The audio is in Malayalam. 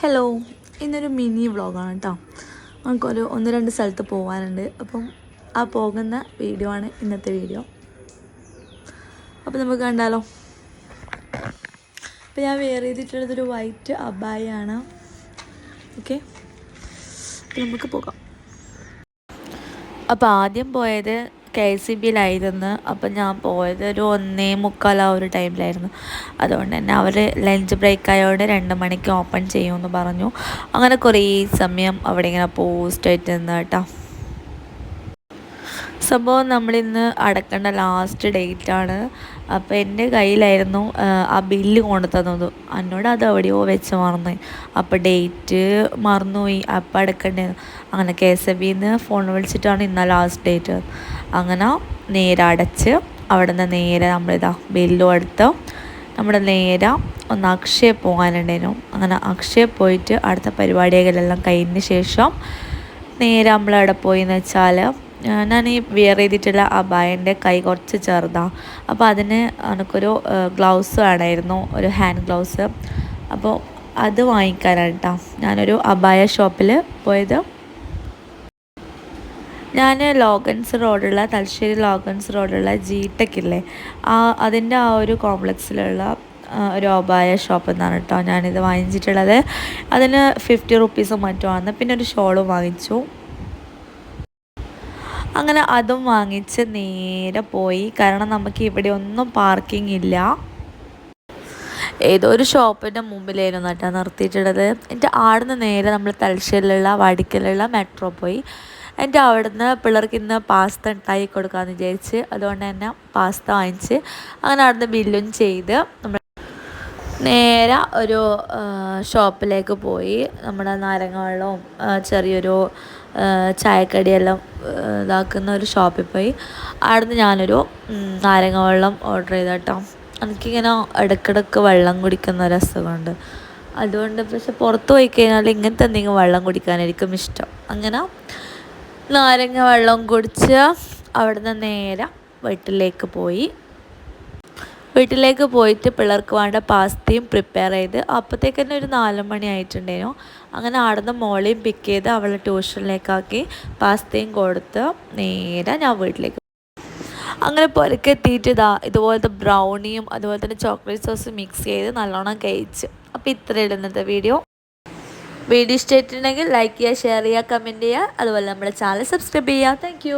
ഹലോ ഇന്നൊരു മിനി വ്ളോഗാണ് കേട്ടോ നമുക്കൊരു ഒന്ന് രണ്ട് സ്ഥലത്ത് പോകാനുണ്ട് അപ്പം ആ പോകുന്ന വീഡിയോ ആണ് ഇന്നത്തെ വീഡിയോ. അപ്പം നമുക്ക് കണ്ടാലോ. അപ്പം ഞാൻ വെയർ ചെയ്തിട്ടുള്ളതൊരു വൈറ്റ് അബായാണ്. ഓക്കെ നമുക്ക് പോകാം. അപ്പോൾ ആദ്യം പോയത് കെ സി ബിയിലായിരുന്നു. അപ്പം ഞാൻ പോയത് ഒരു ഒന്നേ മുക്കാൽ ആ ഒരു ടൈമിലായിരുന്നു. അതുകൊണ്ട് തന്നെ അവർ ലഞ്ച് ബ്രേക്ക് ആയതുകൊണ്ട് രണ്ട് മണിക്ക് ഓപ്പൺ ചെയ്യുമെന്ന് പറഞ്ഞു. അങ്ങനെ കുറേ സമയം അവിടെ ഇങ്ങനെ പോസ്റ്റായിട്ട് നിന്ന് കേട്ടോ. സംഭവം നമ്മളിന്ന് അടക്കേണ്ട ലാസ്റ്റ് ഡേറ്റ് ആണ്. അപ്പോൾ എന്റെ കയ്യിലായിരുന്നു ആ ബില്ല് കൊണ്ടു തന്നത് എന്നോട് അത് എവിടെയോ വെച്ച് മറന്നു. അപ്പോൾ ഡേറ്റ് മറന്നുപോയി. അപ്പോൾ അടക്കേണ്ടത് അങ്ങനെ കെ എസ് എ ബിന്ന് ഫോൺ വിളിച്ചിട്ടാണ് ഇന്ന ലാസ്റ്റ് ഡേറ്റ് അങ്ങനെ നേരെ അടച്ച് അവിടെ നിന്ന് നേരെ നമ്മളിതാ ബില്ലും എടുത്ത് നമ്മുടെ നേരെ ഒന്ന് അക്ഷയ പോകാനുണ്ടായിരുന്നു. അങ്ങനെ അക്ഷയ പോയിട്ട് അടുത്ത പരിപാടികളെല്ലാം കഴിഞ്ഞ ശേഷം നേരെ നമ്മളവിടെ പോയി എന്ന് വെച്ചാൽ ഞാൻ ഈ വിയർ ചെയ്തിട്ടുള്ള ആ ബായന്റെ കൈ കുറച്ച് ചെറുതാണ് അപ്പോൾ അതിന് എനിക്കൊരു ഗ്ലൗസ് വേണമായിരുന്നു ഒരു ഹാൻഡ് ഗ്ലൗസ്. അപ്പോൾ അത് വാങ്ങിക്കാനാണ് കേട്ടോ ഞാനൊരു അബായ ഷോപ്പിൽ പോയത്. ഞാൻ ലോഗൻസ് റോഡുള്ള തലശ്ശേരി ലോഗൻസ് റോഡുള്ള ജി ടെക്കില്ലേ ആ അതിന്റെ ആ ഒരു കോംപ്ലക്സിലുള്ള ഒരു ഓബായ ഷോപ്പ് എന്നാണ് കേട്ടോ ഞാനിത് വാങ്ങിച്ചിട്ടുള്ളത്. അതിന് ഫിഫ്റ്റി റുപ്പീസും മറ്റോ ആണ്. പിന്നെ ഒരു ഷോളും വാങ്ങിച്ചു. അങ്ങനെ അതും വാങ്ങിച്ച് നേരെ പോയി. കാരണം നമുക്ക് ഇവിടെ ഒന്നും പാർക്കിംഗ് ഇല്ല. ഏതോ ഒരു ഷോപ്പിന്റെ മുമ്പിലായിരുന്നു കേട്ടോ നിർത്തിയിട്ടുള്ളത്. എന്റെ ആടുന്ന് നേരെ നമ്മൾ തലശ്ശേരിലുള്ള വടിക്കലുള്ള മെട്രോ പോയി. എന്റെ അവിടുന്ന് പിള്ളേർക്ക് ഇന്ന് പാസ്ത ഉണ്ടാക്കി കൊടുക്കാമെന്ന് വിചാരിച്ച് അതുകൊണ്ട് തന്നെ പാസ്ത വാങ്ങിച്ച് അങ്ങനെ അവിടുന്ന് ബില്ലും ചെയ്ത് നമ്മൾ നേരെ ഒരു ഷോപ്പിലേക്ക് പോയി. നമ്മുടെ നാരങ്ങ വെള്ളവും ചെറിയൊരു ചായക്കടിയെല്ലാം ഇതാക്കുന്ന ഒരു ഷോപ്പിൽ പോയി. അവിടുന്ന് ഞാനൊരു നാരങ്ങ വെള്ളം ഓർഡർ ചെയ്ത കേട്ടോ എനിക്കിങ്ങനെ ഇടയ്ക്കിടയ്ക്ക് വെള്ളം കുടിക്കുന്ന ഒരു അസുഖമുണ്ട്. അതുകൊണ്ട് പക്ഷെ പുറത്ത് പോയി കഴിഞ്ഞാൽ ഇങ്ങനത്തെ എന്തെങ്കിലും വെള്ളം കുടിക്കാനായിരിക്കും ഇഷ്ടം. അങ്ങനെ നാരങ്ങ വെള്ളം കുടിച്ച് അവിടുന്ന് നേരെ വീട്ടിലേക്ക് പോയി. വീട്ടിലേക്ക് പോയിട്ട് പിള്ളേർക്ക് വേണ്ട പാസ്തയും പ്രിപ്പയർ ചെയ്ത് അപ്പോഴത്തേക്ക് തന്നെ ഒരു നാല് മണി ആയിട്ടുണ്ടായിരുന്നു. അങ്ങനെ ആടുന്ന മോളെയും പിക്ക് ചെയ്ത് അവളെ ട്യൂഷനിലേക്കാക്കി പാസ്തയും കൊടുത്ത് നേരെ ഞാൻ വീട്ടിലേക്ക് അങ്ങനെ പൊരക്കെത്തിയിട്ട് ഇതാ ഇതുപോലത്തെ ബ്രൗണിയും അതുപോലെ തന്നെ ചോക്ലേറ്റ് സോസ് മിക്സ് ചെയ്ത് നല്ലോണം കഴിച്ച്. അപ്പോൾ ഇത്രയും ഇന്നത്തെ വീഡിയോ വീഡിയോ ഇഷ്ടമായിട്ടുണ്ടെങ്കിൽ ലൈക്ക് ചെയ്യുക ഷെയർ ചെയ്യുക കമന്റ് ചെയ്യുക. അതുപോലെ നമ്മുടെ ചാനൽ സബ്സ്ക്രൈബ് ചെയ്യുക. താങ്ക്